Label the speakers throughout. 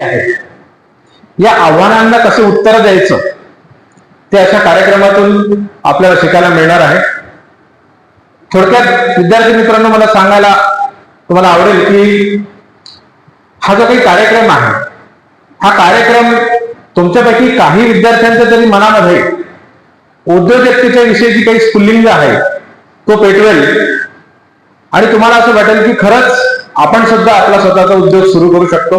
Speaker 1: आहे या आव्हानांना कसं उत्तर द्यायचं? ते अशा कार्यक्रमातून आपल्याला शिकायला मिळणार आहे. थोडक्यात विद्यार्थी मित्रांनो मला सांगायला तुम्हाला आवडेल की हा जो काही कार्यक्रम आहे हा कार्यक्रम तुमच्यापैकी काही विद्यार्थ्यांच्या तरी मनामध्ये उद्योजकतेच्या विषयी काही स्फुल्लिंग आहे तो पेटवेल. आणि तुम्हाला असं वाटेल की खरंच आपण सुद्धा आपला स्वतःचा उद्योग सुरू करू शकतो.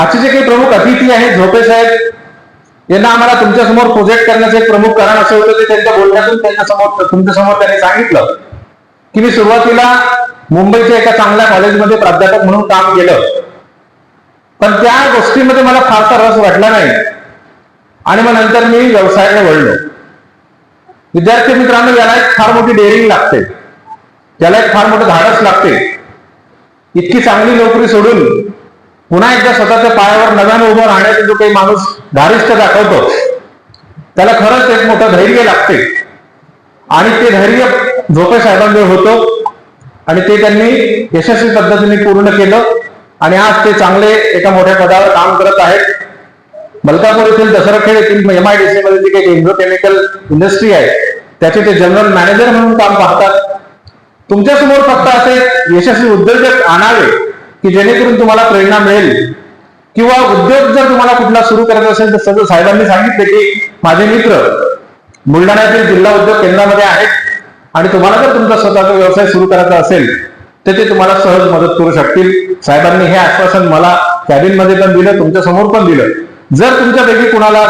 Speaker 1: आजचे जे काही प्रमुख अतिथी आहेत झोपे साहेब यांना आम्हाला तुमच्यासमोर प्रोजेक्ट करण्याचं एक प्रमुख कारण असं होतं की त्यांच्या बोलण्यातून त्यांच्यासमोर तुमच्यासमोर त्यांनी सांगितलं की मी सुरुवातीला मुंबईच्या एका चांगल्या कॉलेजमध्ये प्राध्यापक म्हणून काम केलं. पण त्या गोष्टीमध्ये मला फारसा रस वाटला नाही. आणि मग नंतर मी व्यवसायाला वळलो. विद्यार्थी मित्रांनो याला एक फार मोठी डेअरिंग लागते. त्याला एक फार मोठं धाडस लागते. इतकी चांगली नोकरी सोडून पुन्हा एकदा स्वतःच्या पायावर नव्यानं उभं राहण्याचा जो काही माणूस धारिष्ट दाखवतो त्याला खरंच एक मोठं धैर्य लागते. आणि ते धैर्य झोपे साहेबांजवळ होतं आणि ते त्यांनी यशस्वी पद्धतीने पूर्ण केलं. आणि आज ते चांगले एका मोठ्या पदावर काम करत आहेत. मलकापूर येथील दसरखेड येथील एम आय डी सी मध्ये जी काही इंड्रोकेमिकल इंडस्ट्री आहे त्याचे ते जनरल मॅनेजर म्हणून काम पाहतात. तुमच्यासमोर फक्त असे यशस्वी उद्योजक आणावे की जेणेकरून तुम्हाला प्रेरणा मिळेल. किंवा उद्योग जर तुम्हाला कुठला सुरू करायचा असेल तर सगळं साहेबांनी सांगितले की माझे मित्र बुलढाण्यातील जिल्हा उद्योग केंद्रामध्ये आहेत आणि तुम्हाला जर तुमचा स्वतःचा व्यवसाय सुरू करायचा असेल तर ते तुम्हाला सहज मदत करू शकतील. साहेबांनी हे आश्वासन मला कॅबिनमध्ये पण दिलं तुमच्यासमोर पण दिलं. जर तुमच्यापैकी कुणाला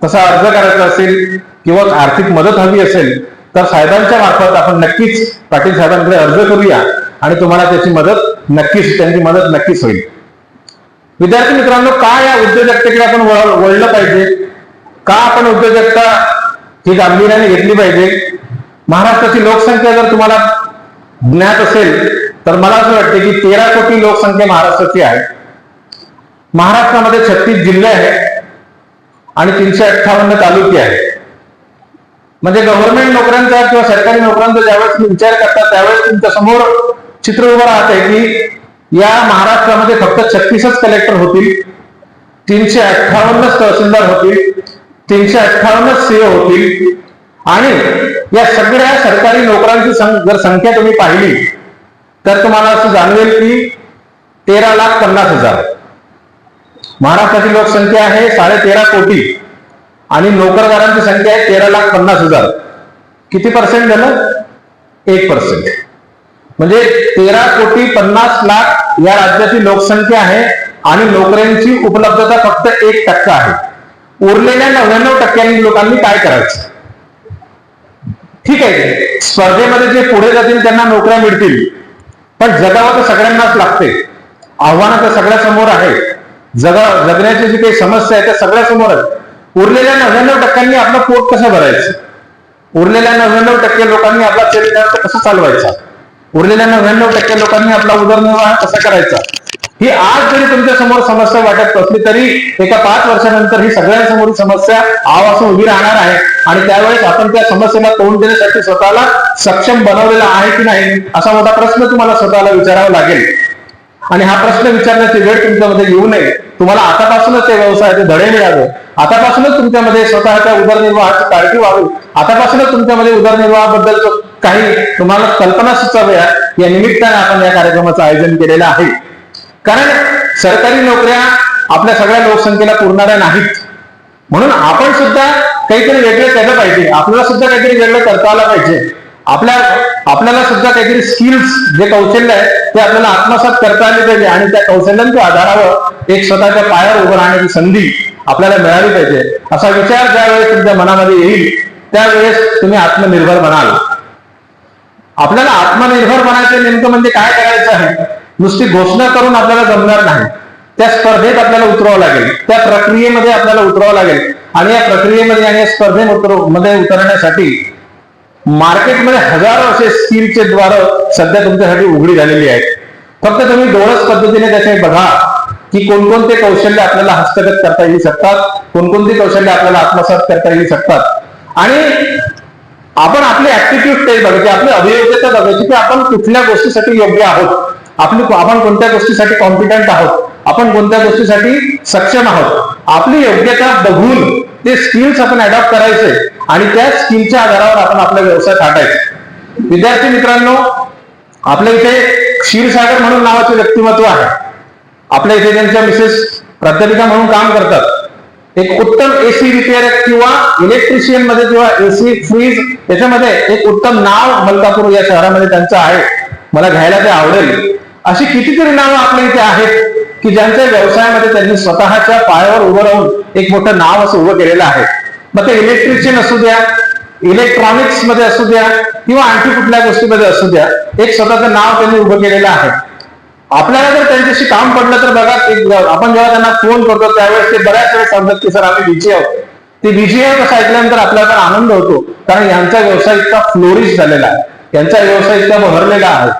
Speaker 1: तसा अर्ज करायचा असेल किंवा आर्थिक मदत हवी असेल तर साहेबांच्या मार्फत आपण नक्कीच पाटील साहेबांकडे अर्ज करूया आणि तुम्हाला त्याची मदत नक्कीच त्यांची मदत नक्कीच होईल. विद्यार्थी मित्रांनो का या उद्योजकतेकडे आपण वळ- वळलं पाहिजे? का आपण उद्योजकता ही गांभीर्याने घेतली पाहिजे? महाराष्ट्राची लोकसंख्या जर तुम्हाला ज्ञात असेल तर मला असं वाटते की तेरा कोटी लोकसंख्या महाराष्ट्राची आहे. महाराष्ट्रामध्ये छत्तीस जिल्हे आहेत आणि तीनशे अठ्ठावन्न तालुके आहेत. म्हणजे गव्हर्नमेंट नोकऱ्यांचा किंवा सरकारी नोकऱ्यांचा ज्यावेळेस तुम्ही विचार करता त्यावेळेस तुमच्यासमोर चित्र उभं राहत आहे की या महाराष्ट्रामध्ये फक्त छत्तीसच कलेक्टर होतील तीनशे अठ्ठावन्नच तहसीलदार होतील तीनशे अठ्ठावन्नच सीओ होतील. आणि या सगळ्या सरकारी नोकरांची सं- जर संख्या तुम्ही पाहिली तर तुम्हाला असं जाणवेल की तेरा लाख पन्नास हजार. महाराष्ट्राची लोकसंख्या आहे साडे तेरा कोटी आणि नोकरदारांची संख्या आहे तेरा लाख पन्नास हजार. किती पर्सेंट झालं? एक पर्सेंट म्हणजे तेरा कोटी पन्नास लाख या राज्याची लोकसंख्या आहे आणि नोकऱ्यांची उपलब्धता फक्त एक टक्का आहे. उरलेल्या नव्याण्णव टक्क्यांनी लोकांनी काय करायचं? ठीक आहे. स्पर्धेमध्ये जे पुढे जातील त्यांना नोकऱ्या मिळतील. पण जगावं तर सगळ्यांनाच लागते. आव्हानं तर सगळ्या समोर आहे जगा जगण्याची जी काही समस्या आहे त्या सगळ्या समोर आहेत. उरलेल्या नव्याण्णव टक्क्यांनी आपलं पोट कसं भरायचं? उरलेल्या नव्याण्णव टक्के लोकांनी आपला चरितार्थ कसं चालवायचा? उरलेल्या नव्याण्णव टक्के लोकांनी आपला उदरनिर्वाह कसा करायचा? ही आज जरी तुमच्यासमोर समस्या वाटत असली तरी एका पाच वर्षानंतर ही सगळ्यांसमोर समस्या आवासून उभी राहणार आहे. आणि त्यावेळेस आपण त्या समस्येला तोंड देण्यासाठी स्वतःला सक्षम बनवलेला आहे की नाही असा मोठा प्रश्न तुम्हाला स्वतःला विचारावा लागेल. आणि हा प्रश्न विचारण्याची वेळ तुमच्यामध्ये येऊ नये. तुम्हाला आतापासूनच त्या व्यवसायाचे धडे मिळावे. आतापासूनच तुमच्यामध्ये स्वतःच्या उदरनिर्वाहाची काळजी व्हावी. आतापासूनच तुमच्यामध्ये उदरनिर्वाहाबद्दल काही तुम्हाला कल्पना सुचाव्या या निमित्ताने आपण या कार्यक्रमाचं आयोजन केलेलं आहे. कारण सरकारी नोकऱ्या आपल्या सगळ्या लोकसंख्येला पुरणाऱ्या नाहीत. म्हणून आपण सुद्धा काहीतरी वेगळं केलं पाहिजे. आपल्याला सुद्धा काहीतरी वेगळं करता आलं पाहिजे. आपल्या आपल्याला सुद्धा काहीतरी स्किल्स जे कौशल्य आहे ते आपल्याला आत्मसात करता आले पाहिजे. आणि त्या कौशल्यांच्या आधारावर एक स्वतःच्या पायावर उभं राहण्याची संधी आपल्याला मिळाली पाहिजे. असा विचार ज्यावेळेस तुमच्या मनामध्ये येईल त्यावेळेस तुम्ही आत्मनिर्भर बनाल आपल्याला आत्मनिर्भर बनायचं नेमकं म्हणजे काय करायचं आहे? नुसती घोषणा करून आपल्याला जमणार नाही. त्या स्पर्धेत आपल्याला उतरावं लागेल. त्या प्रक्रियेमध्ये आपल्याला उतरावं लागेल. आणि या प्रक्रियेमध्ये आणि या स्पर्धेमध्ये उतरण्यासाठी मार्केटमध्ये हजारो असे स्किलचे द्वार सध्या तुमच्यासाठी उघडी झालेली आहेत. फक्त तुम्ही डोळस पद्धतीने त्याचे बघा की कोणकोणते कौशल्य आपल्याला हस्तगत करता येऊ शकतात कोणकोणती कौशल्य आपल्याला आत्मसात करता येऊ शकतात. आणि आपण आपली ऍप्टिट्यूड टेस्ट बघायची आपली अभियोग्यता बघायची की आपण कुठल्या गोष्टीसाठी योग्य आहोत. आपली आपण कोणत्या गोष्टीसाठी कॉम्पिटंट आहोत? आपण कोणत्या गोष्टीसाठी सक्षम आहोत? आपली योग्यता बघून ते स्किल्स आपण अडॉप्ट करायचे आणि त्या स्किलच्या आधारावर आपण आपला व्यवसाय थाटायचा. विद्यार्थी मित्रांनो आपल्या इथे क्षीरसागर म्हणून नावाचे व्यक्तिमत्व आहे. आपल्या इथे त्यांच्या मिसेस प्राध्यापिका म्हणून काम करतात. एक उत्तम एसी रिपेअर किंवा इलेक्ट्रिशियनमध्ये किंवा एसी फ्रीज याच्यामध्ये एक उत्तम नाव मलकापूर या शहरामध्ये त्यांचं आहे. मला घ्यायला ते आवडेल. अशी कितीतरी नावं आपल्या इथे आहेत की ज्यांच्या व्यवसायामध्ये त्यांनी स्वतःच्या पायावर उभं राहून एक मोठं नाव असं उभं केलेलं आहे. मग ते इलेक्ट्रिशियन असू द्या इलेक्ट्रॉनिक्समध्ये असू द्या किंवा आणखी कुठल्या गोष्टीमध्ये असू द्या एक स्वतःचं नाव त्यांनी उभं केलेलं आहे. आपल्याला जर त्यांच्याशी काम पडलं तर बघा एक आपण जेव्हा त्यांना फोन करतो त्यावेळेस ते बऱ्याच वेळेस सांगतात की सर आम्ही बिझी आहोत ते बिझी आहे असं ऐकल्यानंतर आपल्याला आनंद होतो कारण यांचा व्यवसाय इतका फ्लोरिश झालेला आहे. यांचा व्यवसाय इतका बहरलेला आहे.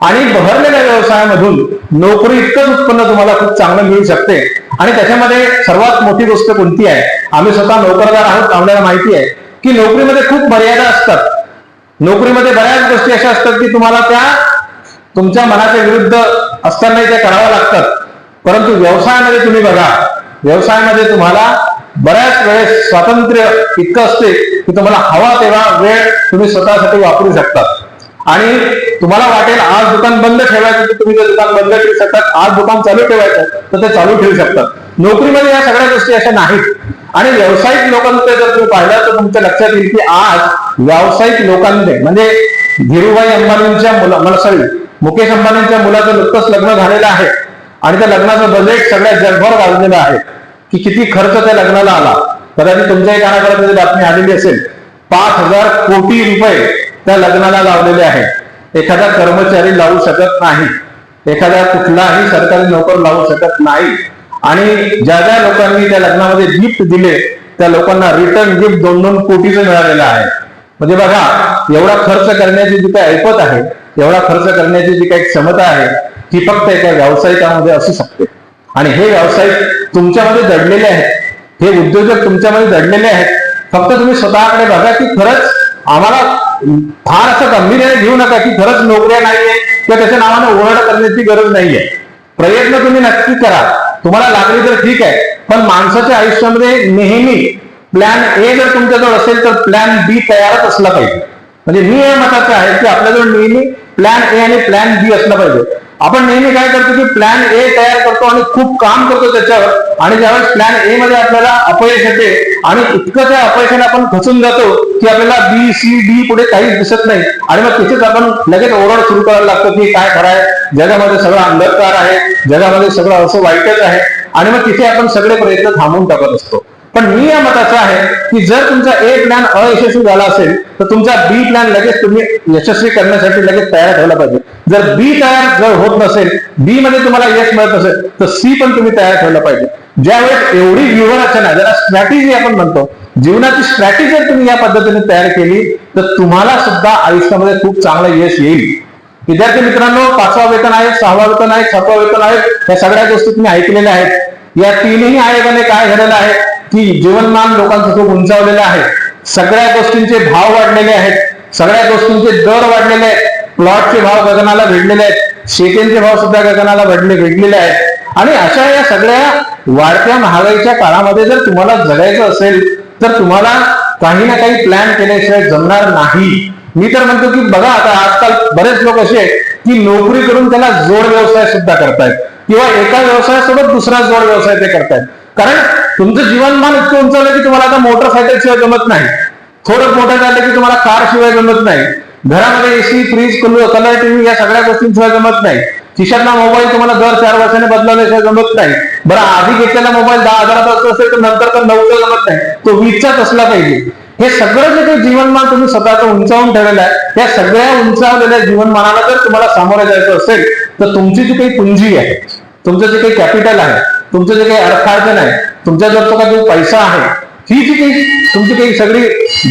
Speaker 1: आणि बहरलेल्या व्यवसायामधून नोकरी इतकंच उत्पन्न तुम्हाला खूप चांगलं मिळू शकते. आणि त्याच्यामध्ये सर्वात मोठी गोष्ट कोणती आहे? आम्ही स्वतः नोकरदार आहोत आपल्याला माहिती आहे की नोकरीमध्ये खूप मर्यादा असतात. नोकरीमध्ये बऱ्याच गोष्टी अशा असतात की तुम्हाला त्या तुमच्या मनाच्या विरुद्ध असतानाही त्या कराव्या लागतात परंतु व्यवसायामध्ये तुम्ही बघा व्यवसायामध्ये तुम्हाला बऱ्याच वेळेस स्वातंत्र्य इतकं असते की तुम्हाला हवा तेव्हा वेळ तुम्ही स्वतःसाठी वापरू शकतात आणि तुम्हाला वाटेल आज दुकान बंद ठेवायचं तर तुम्ही ते दुकान बंद ठेवू शकतात आज दुकान चालू ठेवायचं तर ते चालू ठेवू शकतात नोकरीमध्ये या सगळ्या गोष्टी अशा नाहीत. आणि व्यावसायिक लोकांमध्ये जर तुम्ही पाहिलं तर तुमच्या लक्षात येईल की आज व्यावसायिक लोकांमध्ये म्हणजे धीरूभाई अंबानींच्या मुला सॉरी मुकेश अंबानींच्या मुलाचं नुकतंच लग्न झालेलं आहे. आणि त्या लग्नाचं बजेट सगळ्या जगभर गाजलेलं आहे. की किती खर्च त्या लग्नाला आला. कदाचित तुमच्याही कानाकडे बातमी आलेली असेल पाच हजार कोटी रुपये त्या लग्नाला लावलेले आहेत एखादा कर्मचारी लावू शकत नाही. एखादा कुठलाही सरकारी नोकर लावू शकत नाही. आणि ज्या ज्या लोकांनी त्या लग्नामध्ये गिफ्ट दिले त्या लोकांना रिटर्न गिफ्ट दोन दोन कोटीचं मिळालेलं आहे. म्हणजे बघा एवढा खर्च करण्याची जी काही ऐपत आहे एवढा खर्च करण्याची जी काही क्षमता आहे ती फक्त एका व्यावसायिकामध्ये असू शकते. आणि हे व्यावसायिक तुमच्यामध्ये दडलेले आहेत. हे उद्योजक तुमच्यामध्ये दडलेले आहेत. फक्त तुम्ही स्वतःकडे बघा की खरंच आम्हाला फार असं गंभीर्याने घेऊ नका की खरंच नोकऱ्या नाहीये किंवा त्याच्या नावानं ओरड करण्याची गरज नाहीये. प्रयत्न तुम्ही नक्की करा. तुम्हाला लागली तर ठीक आहे. पण माणसाच्या आयुष्यामध्ये नेहमी प्लॅन ए जर तुमच्याजवळ असेल तर प्लॅन बी तयारच असला पाहिजे. म्हणजे मी या मताचं आहे की आपल्याजवळ नेहमी प्लॅन ए आणि प्लॅन बी असला पाहिजे. आपण नेहमी काय करतो की प्लॅन ए तयार करतो आणि खूप काम करतो त्याच्यावर. आणि ज्यावेळेस प्लॅन ए मध्ये आपल्याला अपयश येते आणि इतकं त्या अपयशाने आपण खचून जातो की आपल्याला बी सी डी पुढे काहीच दिसत नाही. आणि मग तिथेच आपण लगेच ओरड सुरू करायला लागतो की काय कराय जगामध्ये सगळं अंधकार आहे. जगामध्ये सगळं असं वाईटच आहे. आणि मग तिथे आपण सगळे प्रयत्न थांबवून टाकत असतो. पण मी या मताचा आहे की जर तुमचा ए प्लॅन अयशस्वी झाला असेल तर तुमचा बी प्लॅन लगेच तुम्ही यशस्वी करण्यासाठी लगेच तयार ठेवला पाहिजे. जर बी तयार जर होत नसेल बी मध्ये तुम्हाला यश मिळत नसेल तर सी पण तुम्ही तयार ठेवला पाहिजे. ज्यावेळेस एवढी व्यूहरचना ज्याला स्ट्रॅटेजी आपण म्हणतो जीवनाची स्ट्रॅटेजी जर तुम्ही या पद्धतीने तयार केली तर तुम्हाला सुद्धा आयुष्यामध्ये खूप चांगलं यश येईल. विद्यार्थी मित्रांनो पाचवा वेतन आहे सहावा वेतन आहे सातवा वेतन आहे या सगळ्या गोष्टी तुम्ही ऐकलेल्या आहेत. या तीनही आयोगाने काय झालेलं आहे. की जीवनमान लोकांचं खूप उंचावलेलं आहे. सगळ्या गोष्टींचे भाव वाढलेले आहेत. सगळ्या गोष्टींचे दर वाढलेले आहेत. प्लॉटचे भाव गगनाला भेटलेले आहेत. शेतींचे भाव सुद्धा गगनाला भेटले भेटलेले आहेत. आणि अशा या सगळ्या वाढत्या महागाईच्या काळामध्ये जर तुम्हाला जगायचं असेल तर तुम्हाला काही ना काही प्लॅन केल्याशिवाय जमणार नाही. मी तर म्हणतो की बघा आता आजकाल बरेच लोक असे आहेत की नोकरी करून त्याला जोड व्यवसाय सुद्धा करतायत. किंवा एका व्यवसायासोबत दुसरा जोड व्यवसाय ते करतायत. कारण तुमचं जीवनमान इतकं उंचावलं की तुम्हाला आता मोटरसायकल शिवाय जमत नाही. थोडं मोठं झालं की तुम्हाला कार शिवाय जमत नाही. घरामध्ये एसी फ्रीज कलर टीव्ही या सगळ्या गोष्टींशिवाय जमत नाही. खिशातला मोबाईल तुम्हाला दर चार वर्षाने बदलावल्याशिवाय जमत नाही. बरं आधी घेतलेला मोबाईल दहा हजाराचा असेल तर नंतर तर नऊचा जमत नाही. तो वीसचाच असला पाहिजे. हे सगळं जे काही जीवनमान तुम्ही स्वतःचं उंचावून ठेवलेलं आहे या सगळ्या उंचावलेल्या जीवनमानाला जर तुम्हाला सामोरे जायचं असेल तर तुमची जी काही पुंजी आहे तुमचं जे काही कॅपिटल आहे तुमचं जे काही अर्थार्जन आहे तुमच्या जर तो काही पैसा आहे ही जी काही तुमची काही सगळी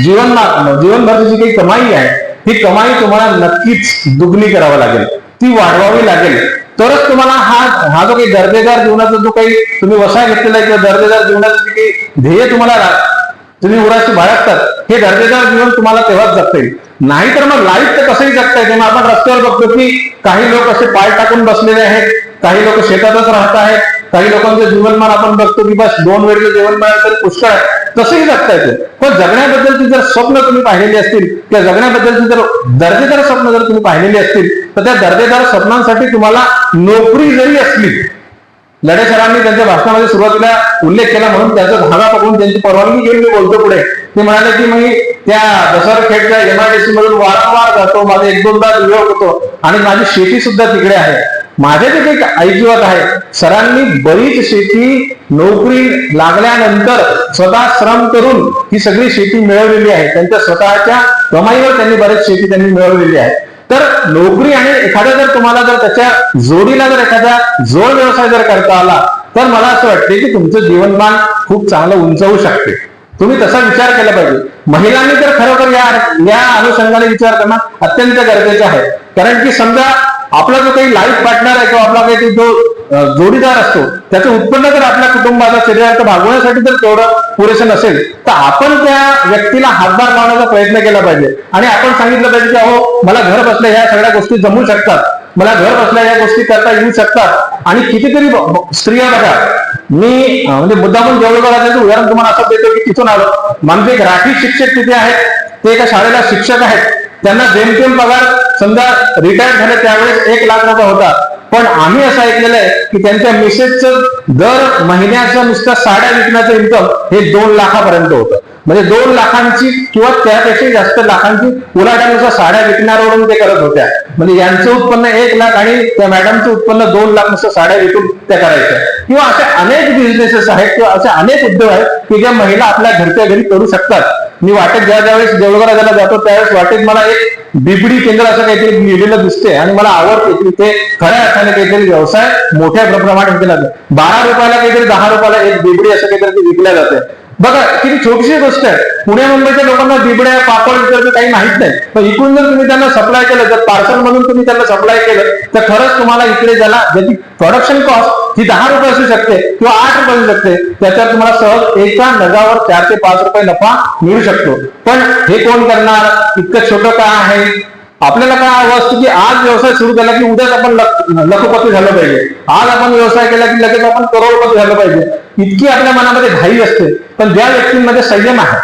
Speaker 1: जीवन जीवनभरची जी काही कमाई आहे ही कमाई तुम्हाला नक्कीच दुगणी करावी लागेल. ती वाढवावी लागेल. तरच तुम्हाला हा हा जो काही दर्जेदार जीवनाचा जो काही तुम्ही वसाय घेतलेला आहे किंवा दर्जेदार जीवनाचं जे काही ध्येय तुम्हाला तुम्ही उराशी बाळगतात हे दर्जेदार जीवन तुम्हाला तेव्हाच जगता येईल. नाहीतर मग लाईफ तर कसंही जगता येते मग आपण रस्त्यावर बघतो की काही लोक असे पाय टाकून बसलेले आहेत काही लोक शेतातच राहत आहेत काही लोकांचं जीवनमान आपण बघतो की बस दोन वेळेचं जीवनमान मिळालं तरी पुष्कळ आहे. तसंही जगता येते पण जगण्याबद्दलची जर स्वप्न तुम्ही पाहिलेली असतील किंवा जगण्याबद्दलची जर दर्जेदार स्वप्न जर तुम्ही पाहिलेली असतील तर त्या दर्जेदार स्वप्नांसाठी तुम्हाला नोकरी जरी असली लढे सरांनी त्यांच्या भाषणामध्ये सुरुवातीला उल्लेख केला म्हणून त्यांचा धागा पकडून त्यांची परवानगी घेऊन मी बोलतो पुढे. ते म्हणाले की मी त्या दसरा खेडच्या एमआयडीसी मधून वारंवार जातो. माझे एक दोनदा वियोग होतो. आणि माझी शेती सुद्धा तिकडे आहे. माझ्या तिथे एक ऐकिवत आहे सरांनी बरीच शेती नोकरी लागल्यानंतर स्वतः श्रम करून ही सगळी शेती मिळवलेली आहे. त्यांच्या स्वतःच्या कमाईवर त्यांनी बरेच शेती त्यांनी मिळवलेली आहे. तर नोकरी आणि एखादा जर तुम्हाला जर त्याच्या जोडीला जर एखादा जोड व्यवसाय जर करता आला तर मला असं वाटते की तुमचं जीवनमान खूप चांगलं उंचवू शकते. तुम्ही तसा विचार केला पाहिजे. महिलांनी तर खरोखर या या अनुषंगाने विचार करणं अत्यंत गरजेचं आहे. कारण की समजा आपला जो काही लाईफ पार्टनर आहे किंवा आपला काही जो जोडीदार असतो त्याचं उत्पन्न जर आपल्या कुटुंबाचा शरीरात भागवण्यासाठी जर तेवढं पुरेसं नसेल तर आपण त्या व्यक्तीला हातभार लावण्याचा प्रयत्न केला पाहिजे. आणि आपण सांगितलं पाहिजे की अहो मला घर बसल्या ह्या सगळ्या गोष्टी जमू शकतात. मला घर बसल्या या गोष्टी करता येऊ शकतात. आणि कितीतरी स्त्रिया बघा मी म्हणजे मुद्दामून जेवढं करायचं उदाहरण तुम्हाला असं देतो की तिथून आलो. म्हणजे राठी शिक्षक तिथे आहेत. ते एका शाळेला शिक्षक आहेत. त्यांना जेमतेम पगार समजा रिटायर झाले त्यावेळेस एक लाख रुपये होता पण आम्ही असं ऐकलेलं आहे की त्यांच्या मिसेसचं दर महिन्याचं नुसतं साड्या विकण्याचं इन्कम हे दोन लाखापर्यंत होतं. म्हणजे दोन लाखांची किंवा त्यापेक्षा जास्त लाखांची उलाटानुसार साड्या विकण्यावरून ते करत होत्या. म्हणजे यांचं उत्पन्न एक लाख आणि त्या मॅडमचं उत्पन्न दोन लाख नुसतं साड्या विकून त्या करायच्या. किंवा असे अनेक बिझनेसेस आहेत किंवा असे अनेक उद्योग आहेत की ज्या महिला आपल्या घरच्या घरी करू शकतात. मी वाटेत ज्या ज्यावेळेस देवळगडाला जातो त्यावेळेस वाटेत मला एक बिबडी केंद्र असं काहीतरी लिहिलेलं दिसते आणि मला आवडते की ते खऱ्या अर्थाने काहीतरी व्यवसाय मोठ्या प्रमाणात केला जातो बारा रुपयाला काहीतरी दहा रुपयाला एक बिबडी असं काहीतरी ते विकल्या जाते. बघा किती छोटीशी गोष्ट आहे. पुणे मुंबईच्या लोकांना बिबड्या पापड वगैरे काही माहीत नाही. पण इकडून जर तुम्ही त्यांना सप्लाय केलं जर पार्सल मधून तुम्ही त्यांना सप्लाय केलं तर खरंच तुम्हाला इकडे ज्याला ज्याची प्रोडक्शन कॉस्ट ही दहा रुपये असू शकते किंवा आठ रुपये असू शकते त्याच्यावर तुम्हाला सहज एका नगावर चार ते पाच रुपये नफा मिळू शकतो. पण हे कोण करणार? इतकं छोटं का आहे? आपल्याला काय हवं असतं की आज व्यवसाय सुरू केला की उद्याच आपण लख- लखपती झालं पाहिजे. आज आपण व्यवसाय केला की लगेच आपण करोडपती झालं पाहिजे. इतकी आपल्या मनामध्ये घाई असते. पण ज्या व्यक्तींमध्ये संयम आहे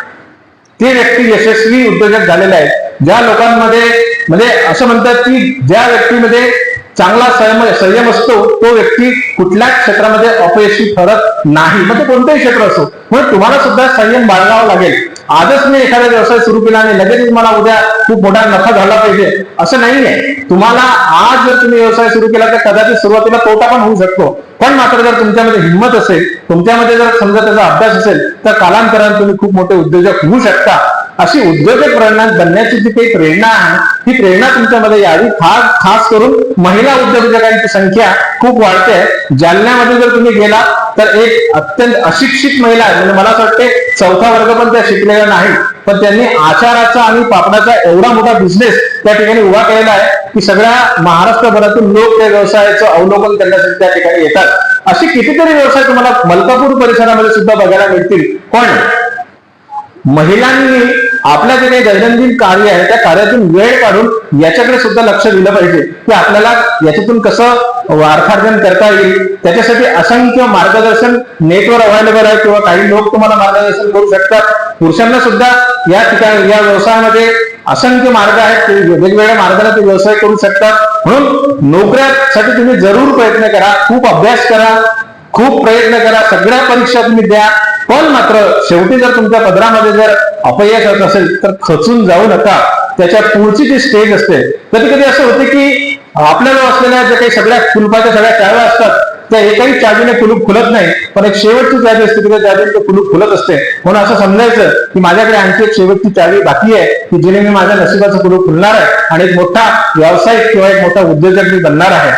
Speaker 1: ते व्यक्ती यशस्वी उद्योजक झालेले आहेत. ज्या लोकांमध्ये म्हणजे असं म्हणतात की ज्या व्यक्तीमध्ये चांगला संयम संयम असतो तो व्यक्ती कुठल्याच क्षेत्रामध्ये अपयशी ठरत नाही. मग ते कोणतंही क्षेत्र असो. म्हणून तुम्हाला सुद्धा संयम बाळगावा लागेल. आजच मी एखादा व्यवसाय सुरू केला आणि लगेच मला उद्या खूप मोठा नफा झाला पाहिजे असं नाहीये. तुम्हाला आज जर तुम्ही व्यवसाय सुरू केला तर कदाचित सुरुवातीला तोटा पण होऊ शकतो. पण मात्र जर तुमच्यामध्ये हिंमत असेल तुमच्यामध्ये जर समजा त्याचा अभ्यास असेल तर कालांतराने तुम्ही खूप मोठे उद्योजक होऊ शकता. अशी उद्योजक प्रेरणा बनण्याची जी काही प्रेरणा आहे ही प्रेरणा तुमच्यामध्ये यावी. खास खास करून महिला उद्योजकांची संख्या खूप वाढते. जालन्यामध्ये जर तुम्ही गेला तर एक अत्यंत अशिक्षित महिला आहे. म्हणजे मला असं वाटते चौथा वर्ग पण त्या शिकलेल्या नाही पण त्यांनी आचाराचा आणि पापडाचा एवढा मोठा बिझनेस त्या ठिकाणी उभा केलेला आहे की सगळ्या महाराष्ट्रभरातून लोक त्या व्यवसायाचं अवलोकन करण्यासाठी त्या ठिकाणी येतात. असे कितीतरी व्यवसाय तुम्हाला मलकापूर परिसरामध्ये सुद्धा बघायला मिळतील. पण महिलांनी आपल्या जे काही दैनंदिन कार्य आहे त्या कार्यातून वेळ काढून याच्याकडे सुद्धा लक्ष दिलं पाहिजे. की आपल्याला याच्यातून कसं अर्थार्जन करता येईल? त्याच्यासाठी असंख्य मार्गदर्शन नेटवर अवेलेबल आहे किंवा काही लोक तुम्हाला मार्गदर्शन करू शकतात. पुरुषांना सुद्धा या ठिकाणी या व्यवसायामध्ये असंख्य मार्ग आहेत. ते वेगवेगळ्या मार्गाने ते व्यवसाय करू शकतात. म्हणून नोकऱ्यासाठी तुम्ही जरूर प्रयत्न करा. खूप अभ्यास करा. खूप प्रयत्न करा सगळ्या परीक्षा तुम्ही द्या पण मात्र शेवटी जर तुमच्या पदरामध्ये जर अपयश होत असेल तर खचून जाऊ नका. त्याच्या पुढची जी स्टेज असते कधी कधी असं होते की आपल्याला असलेल्या ज्या काही सगळ्या कुलपाच्या सगळ्या चाव्या असतात त्या एकाही चावीने कुलूप खुलत नाही पण एक शेवटची चावी असते तिथे चावीने कुलूप खुलत असते. म्हणून असं समजायचं की माझ्याकडे आणखी एक शेवटची चावी बाकी आहे की जिने मी माझ्या नशिबाचं कुलूप खुलणार आहे आणि एक मोठा व्यावसायिक किंवा एक मोठा उद्योजक मी बनणार आहे.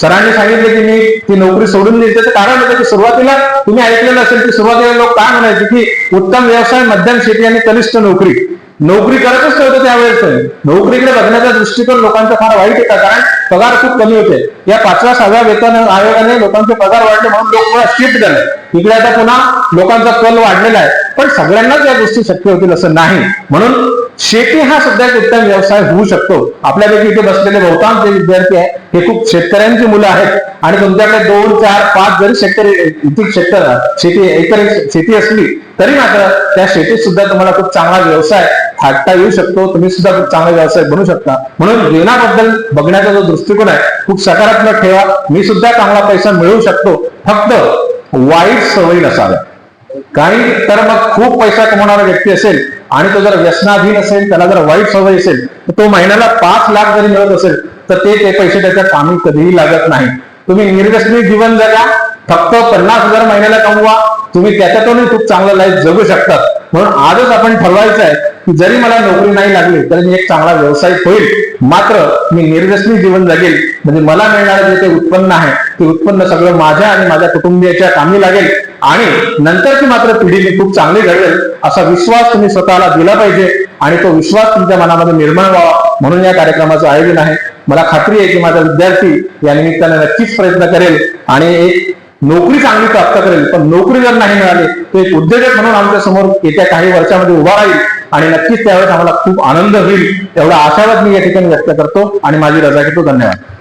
Speaker 1: सरांनी सांगितले की मी ती नोकरी सोडून दिली त्याचं कारण होतं की सुरुवातीला तुम्ही ऐकलेलं असेल की सुरुवातीला लोक काय म्हणायचे की उत्तम व्यवसाय मध्यम शेती आणि कनिष्ठ नोकरी. नोकरी करतच नव्हतं त्यावेळेस. नोकरीकडे बघण्याचा दृष्टिकोन लोकांचा फार वाईट होता कारण पगार खूप कमी होते. या पाचव्या सहाव्या वेतन आयोगाने लोकांचे पगार वाढले म्हणून लोक पुन्हा शिफ्ट झाले. इकडे आता पुन्हा लोकांचा कल वाढलेला आहे. पण सगळ्यांनाच या गोष्टी शक्य होतील असं नाही. म्हणून शेती हा सुद्धा एक उत्तम व्यवसाय होऊ शकतो. आपल्यापैकी इथे बसलेले बहुतांश जे विद्यार्थी आहे हे खूप शेतकऱ्यांची मुलं आहेत. आणि तुमच्याकडे दोन चार पाच जरी शेतकरी इथे शेतकरी शेती एकरी शेती असली तरी मात्र त्या शेतीत सुद्धा तुम्हाला खूप चांगला व्यवसाय थाटता येऊ शकतो. तुम्ही सुद्धा खूप चांगला व्यवसाय बनू शकता. म्हणून जीवनाबद्दल बघण्याचा जो दृष्टिकोन आहे खूप सकारात्मक ठेवा. मी सुद्धा चांगला पैसा मिळवू शकतो. फक्त वाईट सवयी नसाव्या काही तर मग खूप पैसा कमवणारा व्यक्ती असेल आणि तो जर व्यसनाधीन असेल त्याला जर वाईट सवय असेल तर तो महिन्याला पाच लाख जरी मिळत असेल तर ते ते पैसे त्याच्या कामी कधीही लागत नाही तुम्ही निर्व्यसनी जीवन जगा फक्त पन्नास हजार महिन्याला कमवा. तुम्ही त्याच्यातूनही खूप चांगलं लाईफ जगू शकतात म्हणून आजच आपण ठरवायचं आहे की जरी मला नोकरी नाही लागली तरी मी एक चांगला व्यावसायिक होईल. मात्र मी निर्दशनी जीवन जगेल. म्हणजे मला मिळणारं जे ते उत्पन्न आहे ते उत्पन्न सगळं माझ्या आणि माझ्या कुटुंबियाच्या कामी लागेल. आणि नंतरची मात्र पिढी मी खूप चांगली घडेल असा विश्वास तुम्ही स्वतःला दिला पाहिजे. आणि तो विश्वास तुमच्या मनामध्ये निर्माण व्हावा म्हणून या कार्यक्रमाचं आयोजन आहे. मला खात्री आहे की माझा विद्यार्थी या निमित्ताने नक्कीच प्रयत्न करेल आणि एक नोकरी चांगली प्राप्त करेल. पण नोकरी जर नाही मिळाली तर एक उद्योजक म्हणून आमच्यासमोर येत्या काही वर्षामध्ये उभा राहील आणि नक्कीच त्यावेळेस आम्हाला खूप आनंद होईल एवढा आशावाद मी या ठिकाणी व्यक्त करतो आणि माझी रजा घेतो. धन्यवाद.